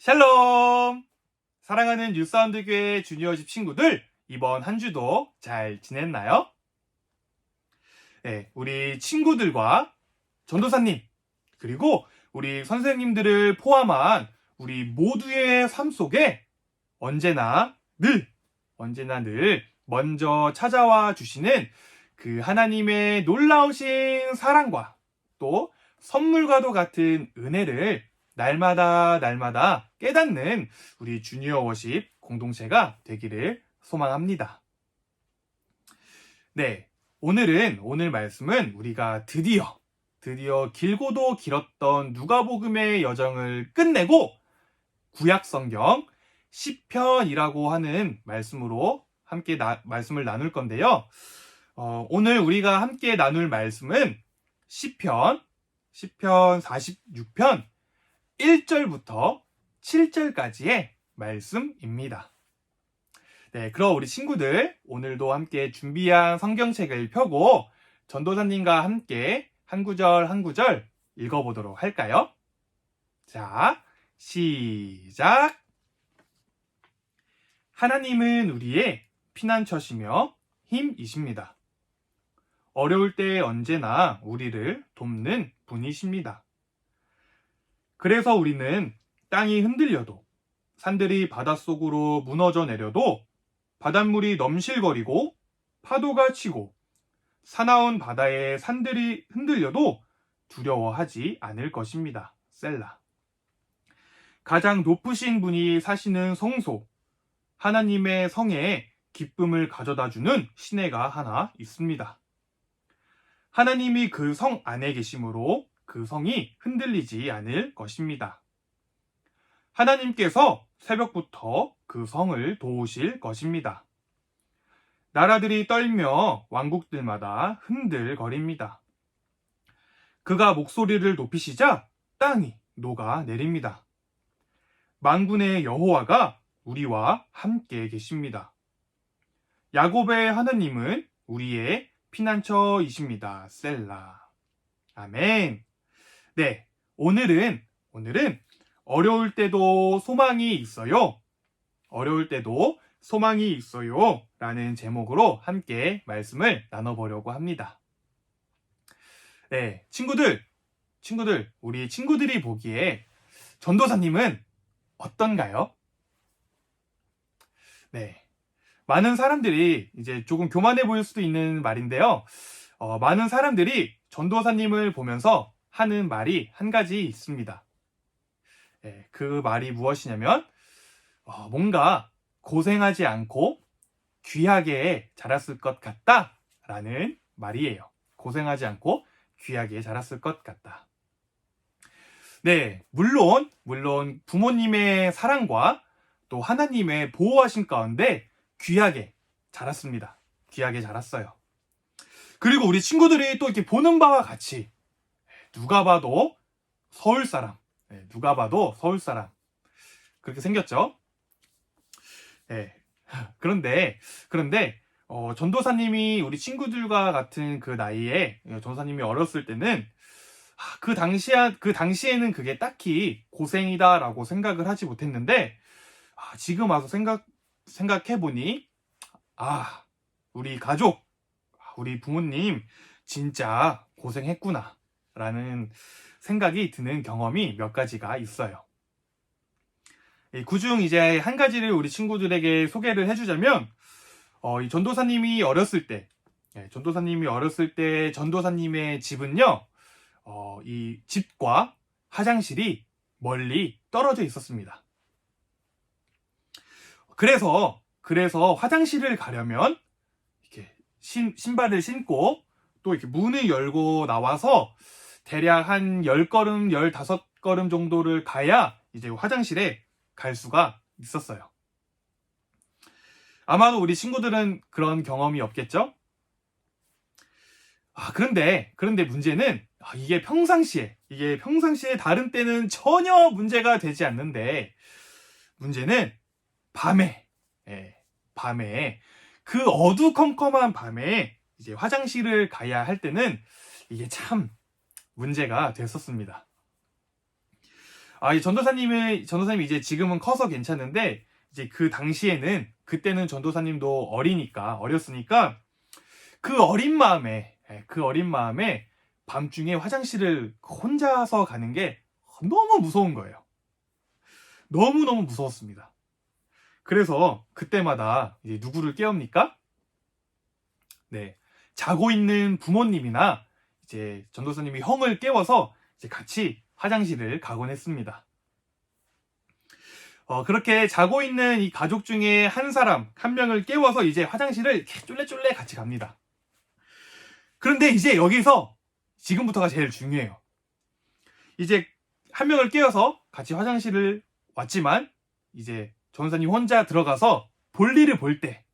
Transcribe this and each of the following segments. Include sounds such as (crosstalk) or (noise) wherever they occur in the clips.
샬롬! 사랑하는 뉴사운드 교회 주니어집 친구들, 이번 한 주도 잘 지냈나요? 네, 우리 친구들과 전도사님, 그리고 우리 선생님들을 포함한 우리 모두의 삶 속에 언제나 늘, 언제나 늘 먼저 찾아와 주시는 그 하나님의 놀라우신 사랑과 또 선물과도 같은 은혜를 날마다 날마다 깨닫는 우리 주니어 워십 공동체가 되기를 소망합니다. 네. 오늘은, 오늘 말씀은 우리가 드디어, 드디어 길고도 길었던 누가복음의 여정을 끝내고 구약 성경 10편이라고 하는 말씀으로 함께 나- 말씀을 나눌 건데요. 어, 오늘 우리가 함께 나눌 말씀은 10편, 10편 46편 1절부터 7절까지의 말씀입니다. 네, 그럼 우리 친구들 오늘도 함께 준비한 성경책을 펴고 전도사님과 함께 한 구절 한 구절 읽어보도록 할까요? 자, 시작! 하나님은 우리의 피난처시며 힘이십니다. 어려울 때 언제나 우리를 돕는 분이십니다. 그래서 우리는 땅이 흔들려도 산들이 바닷속으로 무너져 내려도 바닷물이 넘실거리고 파도가 치고 사나운 바다의 산들이 흔들려도 두려워하지 않을 것입니다. 셀라. 가장 높으신 분이 사시는 성소, 하나님의 성에 기쁨을 가져다 주는 시내가 하나 있습니다. 하나님이 그 성 안에 계심으로 그 성이 흔들리지 않을 것입니다. 하나님께서 새벽부터 그 성을 도우실 것입니다. 나라들이 떨며 왕국들마다 흔들거립니다. 그가 목소리를 높이시자 땅이 녹아 내립니다. 만군의 여호와가 우리와 함께 계십니다. 야곱의 하나님은 우리의 피난처이십니다. 셀라. 아멘. 네. 오늘은, 오늘은 어려울 때도 소망이 있어요. 어려울 때도 소망이 있어요. 라는 제목으로 함께 말씀을 나눠보려고 합니다. 네. 친구들, 친구들, 우리 친구들이 보기에 전도사님은 어떤가요? 네. 많은 사람들이 이제 조금 교만해 보일 수도 있는 말인데요. 어, 많은 사람들이 전도사님을 보면서 하는 말이 한 가지 있습니다. 예, 그 말이 무엇이냐면, 어, 뭔가 고생하지 않고 귀하게 자랐을 것 같다. 라는 말이에요. 고생하지 않고 귀하게 자랐을 것 같다. 네, 물론, 물론 부모님의 사랑과 또 하나님의 보호하신 가운데 귀하게 자랐습니다. 귀하게 자랐어요. 그리고 우리 친구들이 또 이렇게 보는 바와 같이 누가 봐도 서울 사람, 네, 누가 봐도 서울 사람 그렇게 생겼죠. 네. (laughs) 그런데 그런데 어, 전도사님이 우리 친구들과 같은 그 나이에 어, 전도사님이 어렸을 때는 아, 그 당시야 그 당시에는 그게 딱히 고생이다라고 생각을 하지 못했는데 아, 지금 와서 생각 생각해 보니 아 우리 가족 우리 부모님 진짜 고생했구나 라는 생각이 드는 경험이 몇 가지가 있어요. 그중 이제 한 가지를 우리 친구들에게 소개를 해주자면 어, 이 전도사님이 어렸을 때 예, 전도사님이 어렸을 때 전도사님의 집은요 어, 이 집과 화장실이 멀리 떨어져 있었습니다. 그래서 그래서 화장실을 가려면 이렇게 신, 신발을 신고 또 이렇게 문을 열고 나와서 대략 한 10걸음, 15걸음 정도를 가야 이제 화장실에 갈 수가 있었어요. 아마도 우리 친구들은 그런 경험이 없겠죠? 아, 그런데, 그런데 문제는, 아, 이게 평상시에, 이게 평상시에 다른 때는 전혀 문제가 되지 않는데, 문제는 밤에, 예, 밤에, 그 어두컴컴한 밤에 이제 화장실을 가야 할 때는 이게 참 문제가 됐었습니다. 아, 이 전도사님은, 전도사님이 이제 지금은 커서 괜찮은데, 이제 그 당시에는, 그때는 전도사님도 어리니까, 어렸으니까, 그 어린 마음에, 예, 그 어린 마음에 밤중에 화장실을 혼자서 가는 게 너무 무서운 거예요. 너무 너무 무서웠습니다. 그래서 그때마다 이제 누구를 깨웁니까? 네. 자고 있는 부모님이나 이제 전도사님이 형을 깨워서 이제 같이 화장실을 가곤 했습니다. 어, 그렇게 자고 있는 이 가족 중에 한 사람, 한 명을 깨워서 이제 화장실을 쫄래쫄래 같이 갑니다. 그런데 이제 여기서 지금부터가 제일 중요해요. 이제 한 명을 깨워서 같이 화장실을 왔지만 이제 전도사님 혼자 들어가서 볼일을 볼 때,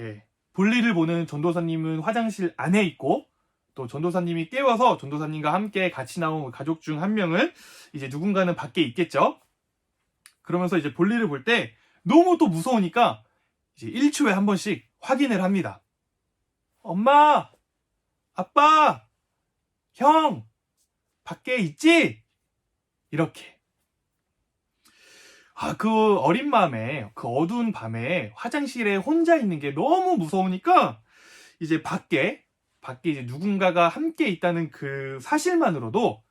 예, 볼일을 보는 전도사님은 화장실 안에 있고 또 전도사님이 깨워서 전도사님과 함께 같이 나온 가족 중 한 명은 이제 누군가는 밖에 있겠죠. 그러면서 이제 볼일을 볼 때 너무 또 무서우니까 이제 1초에 한 번씩 확인을 합니다. 엄마, 아빠, 형, 밖에 있지? 이렇게. 아, 그 어린 마음에, 그 어두운 밤에 화장실에 혼자 있는 게 너무 무서우니까 이제 밖에, 밖에 이제 누군가가 함께 있다는 그 사실만으로도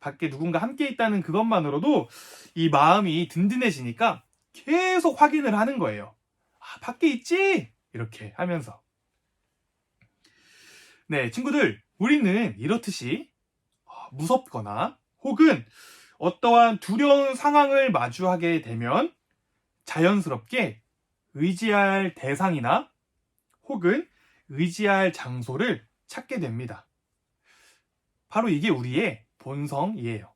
밖에 누군가 함께 있다는 그것만으로도 이 마음이 든든해지니까 계속 확인을 하는 거예요. 아, 밖에 있지? 이렇게 하면서. 네, 친구들, 우리는 이렇듯이 어, 무섭거나 혹은 어떠한 두려운 상황을 마주하게 되면 자연스럽게 의지할 대상이나 혹은 의지할 장소를 찾게 됩니다. 바로 이게 우리의 본성이에요.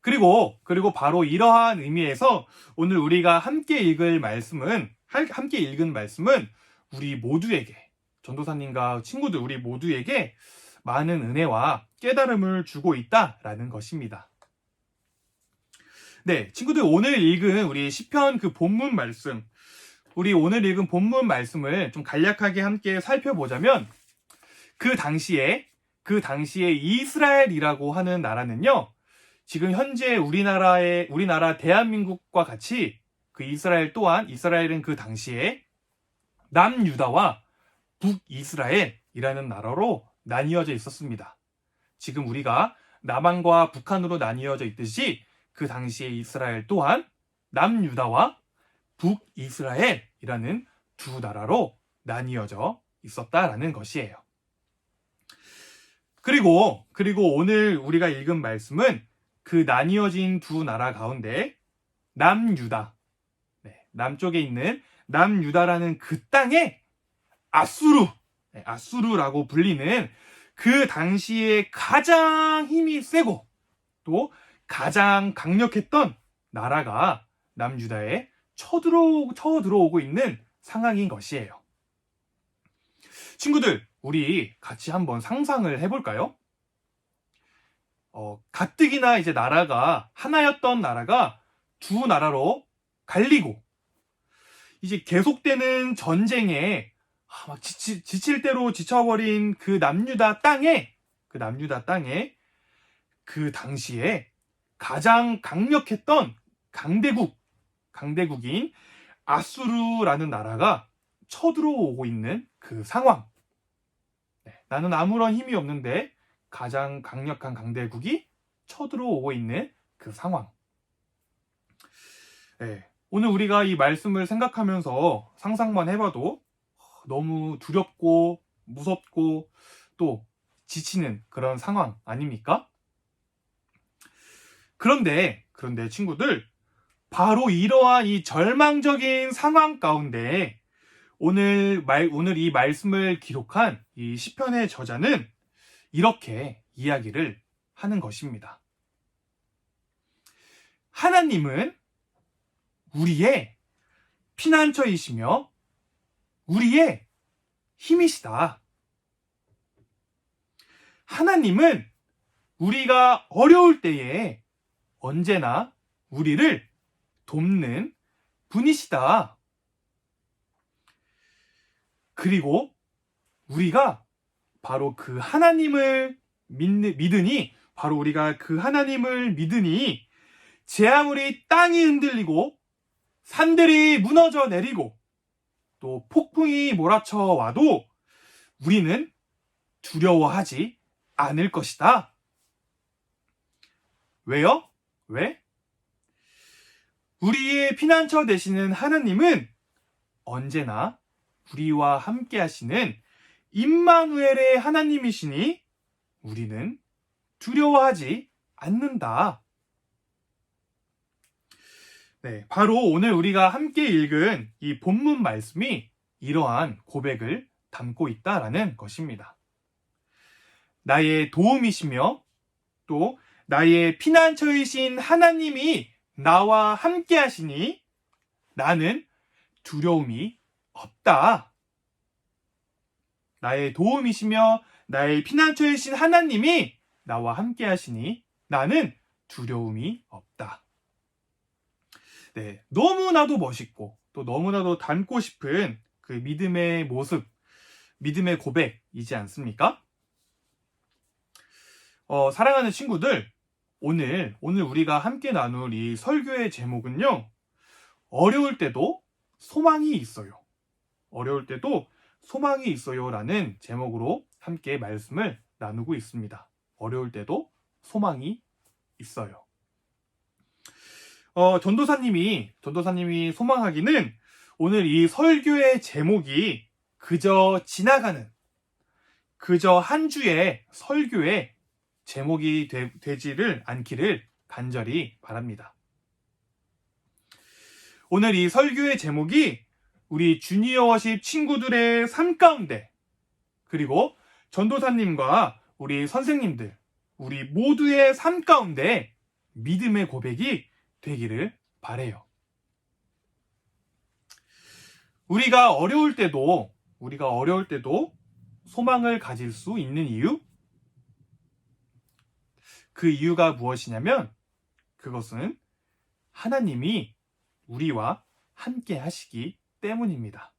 그리고, 그리고 바로 이러한 의미에서 오늘 우리가 함께 읽을 말씀은, 함께 읽은 말씀은 우리 모두에게, 전도사님과 친구들 우리 모두에게 많은 은혜와 깨달음을 주고 있다라는 것입니다. 네, 친구들 오늘 읽은 우리 시편 그 본문 말씀, 우리 오늘 읽은 본문 말씀을 좀 간략하게 함께 살펴보자면 그 당시에 그 당시에 이스라엘이라고 하는 나라는요. 지금 현재 우리나라의 우리나라 대한민국과 같이 그 이스라엘 또한 이스라엘은 그 당시에 남유다와 북이스라엘이라는 나라로 나뉘어져 있었습니다. 지금 우리가 남한과 북한으로 나뉘어져 있듯이 그 당시에 이스라엘 또한 남유다와 북이스라엘이라는 두 나라로 나뉘어져 있었다라는 것이에요. 그리고 그리고 오늘 우리가 읽은 말씀은 그 나뉘어진 두 나라 가운데 남유다 네, 남쪽에 있는 남유다라는 그 땅에 아수르 네, 아수르라고 불리는 그 당시에 가장 힘이 세고 또 가장 강력했던 나라가 남유다에 쳐들어, 쳐들어오고 있는 상황인 것이에요. 친구들, 우리 같이 한번 상상을 해볼까요? 어, 가뜩이나 이제 나라가 하나였던 나라가 두 나라로 갈리고 이제 계속되는 전쟁에 아, 막 지치, 지칠 대로 지쳐버린 그 남유다 땅에 그 남유다 땅에 그 당시에 가장 강력했던 강대국 강대국인 아수르라는 나라가 쳐들어오고 있는 그 상황. 네, 나는 아무런 힘이 없는데 가장 강력한 강대국이 쳐들어오고 있는 그 상황. 네, 오늘 우리가 이 말씀을 생각하면서 상상만 해봐도 너무 두렵고 무섭고 또 지치는 그런 상황 아닙니까? 그런데, 그런데 친구들, 바로 이러한 이 절망적인 상황 가운데 오늘 말, 오늘 이 말씀을 기록한 이 시편의 저자는 이렇게 이야기를 하는 것입니다. 하나님은 우리의 피난처이시며 우리의 힘이시다. 하나님은 우리가 어려울 때에 언제나 우리를 돕는 분이시다. 그리고 우리가 바로 그 하나님을 믿, 믿으니 바로 우리가 그 하나님을 믿으니 제 아무리 땅이 흔들리고 산들이 무너져 내리고 또 폭풍이 몰아쳐 와도 우리는 두려워하지 않을 것이다. 왜요? 왜? 우리의 피난처 되시는 하나님은 언제나 우리와 함께 하시는 임마누엘의 하나님이시니 우리는 두려워하지 않는다. 네, 바로 오늘 우리가 함께 읽은 이 본문 말씀이 이러한 고백을 담고 있다라는 것입니다. 나의 도움이시며 또 나의 피난처이신 하나님이 나와 함께 하시니 나는 두려움이 없다. 나의 도움이시며 나의 피난처이신 하나님이 나와 함께 하시니 나는 두려움이 없다. 네, 너무나도 멋있고 또 너무나도 닮고 싶은 그 믿음의 모습, 믿음의 고백이지 않습니까? 어, 사랑하는 친구들, 오늘, 오늘 우리가 함께 나눌 이 설교의 제목은요, 어려울 때도 소망이 있어요. 어려울 때도 소망이 있어요. 라는 제목으로 함께 말씀을 나누고 있습니다. 어려울 때도 소망이 있어요. 어, 전도사님이, 전도사님이 소망하기는 오늘 이 설교의 제목이 그저 지나가는, 그저 한 주의 설교의 제목이 되, 지를 않기를 간절히 바랍니다. 오늘 이 설교의 제목이 우리 주니어 워십 친구들의 삶 가운데 그리고 전도사님과 우리 선생님들 우리 모두의 삶 가운데 믿음의 고백이 되기를 바래요. 우리가 어려울 때도 우리가 어려울 때도 소망을 가질 수 있는 이유 그 이유가 무엇이냐면 그것은 하나님이 우리와 함께 하시기 때문입니다.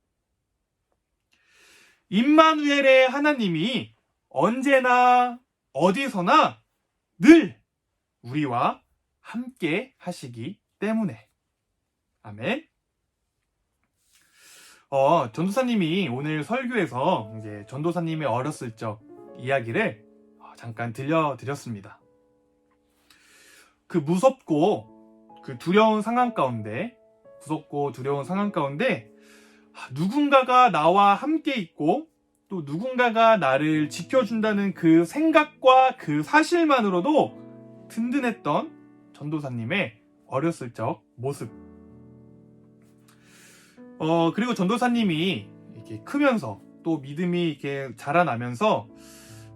임마누엘의 하나님이 언제나 어디서나 늘 우리와 함께 하시기 때문에. 아멘. 어, 전도사님이 오늘 설교에서 이제 전도사님의 어렸을 적 이야기를 어, 잠깐 들려드렸습니다. 그 무섭고 그 두려운 상황 가운데 무섭고 두려운 상황 가운데 누군가가 나와 함께 있고 또 누군가가 나를 지켜준다는 그 생각과 그 사실만으로도 든든했던 전도사님의 어렸을 적 모습. 어, 그리고 전도사님이 이렇게 크면서 또 믿음이 이렇게 자라나면서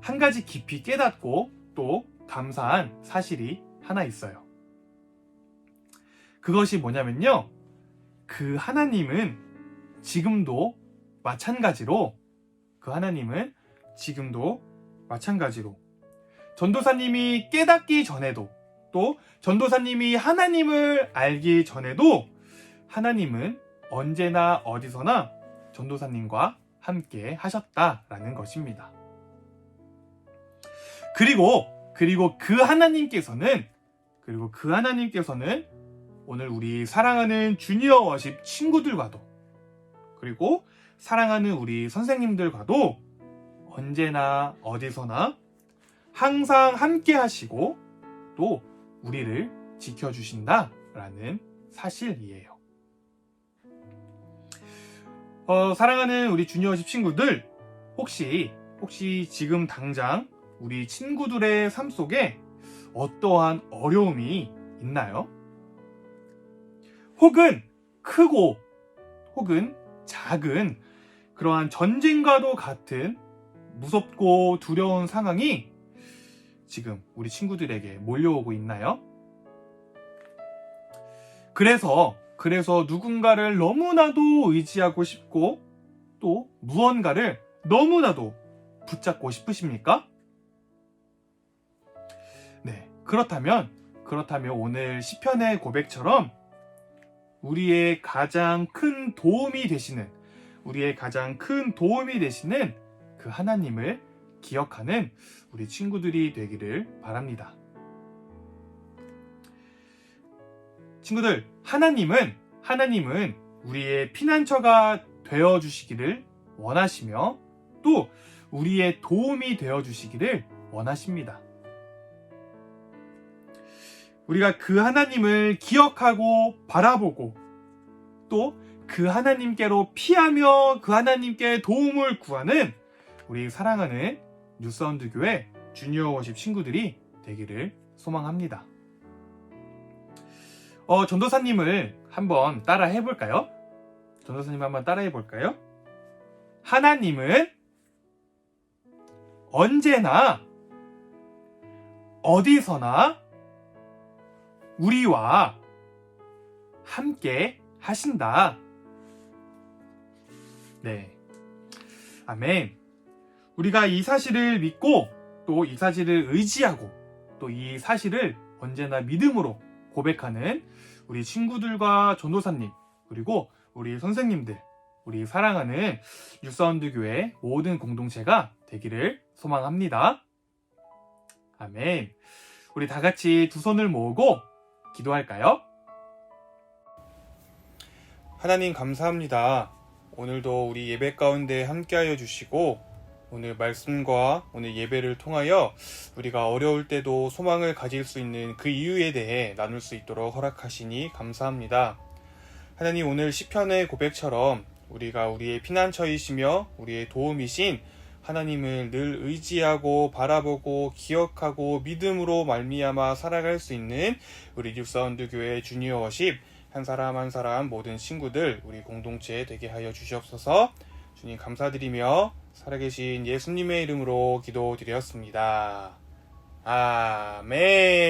한 가지 깊이 깨닫고 또 감사한 사실이 하나 있어요. 그것이 뭐냐면요. 그 하나님은 지금도 마찬가지로 그 하나님은 지금도 마찬가지로 전도사님이 깨닫기 전에도 또 전도사님이 하나님을 알기 전에도 하나님은 언제나 어디서나 전도사님과 함께 하셨다라는 것입니다. 그리고 그리고 그 하나님께서는 그리고 그 하나님께서는 오늘 우리 사랑하는 주니어 워십 친구들과도 그리고 사랑하는 우리 선생님들과도 언제나 어디서나 항상 함께 하시고 또 우리를 지켜주신다라는 사실이에요. 어, 사랑하는 우리 주니어십 친구들, 혹시, 혹시 지금 당장 우리 친구들의 삶 속에 어떠한 어려움이 있나요? 혹은 크고 혹은 작은 그러한 전쟁과도 같은 무섭고 두려운 상황이 지금 우리 친구들에게 몰려오고 있나요? 그래서, 그래서 누군가를 너무나도 의지하고 싶고 또 무언가를 너무나도 붙잡고 싶으십니까? 그렇다면, 그렇다면 오늘 시편의 고백처럼 우리의 가장 큰 도움이 되시는 우리의 가장 큰 도움이 되시는 그 하나님을 기억하는 우리 친구들이 되기를 바랍니다. 친구들, 하나님은 하나님은 우리의 피난처가 되어 주시기를 원하시며 또 우리의 도움이 되어 주시기를 원하십니다. 우리가 그 하나님을 기억하고 바라보고 또 그 하나님께로 피하며 그 하나님께 도움을 구하는 우리 사랑하는 뉴사운드 교회 주니어 워십 친구들이 되기를 소망합니다. 어, 전도사님을 한번 따라 해볼까요? 전도사님 한번 따라 해볼까요? 하나님은 언제나 어디서나 우리와 함께 하신다. 네. 아멘. 우리가 이 사실을 믿고 또 이 사실을 의지하고 또 이 사실을 언제나 믿음으로 고백하는 우리 친구들과 전도사님 그리고 우리 선생님들 우리 사랑하는 뉴사운드 교회 모든 공동체가 되기를 소망합니다. 아멘. 우리 다 같이 두 손을 모으고 기도할까요? 하나님 감사합니다. 오늘도 우리 예배 가운데 함께하여 주시고 오늘 말씀과 오늘 예배를 통하여 우리가 어려울 때도 소망을 가질 수 있는 그 이유에 대해 나눌 수 있도록 허락하시니 감사합니다. 하나님 오늘 시편의 고백처럼 우리가 우리의 피난처이시며 우리의 도움이신 하나님을 늘 의지하고 바라보고 기억하고 믿음으로 말미암아 살아갈 수 있는 우리 뉴사운드 교회 주니어 워십 한 사람 한 사람 모든 친구들 우리 공동체 되게 하여 주시옵소서 주님 감사드리며 살아계신 예수님의 이름으로 기도드렸습니다. 아멘.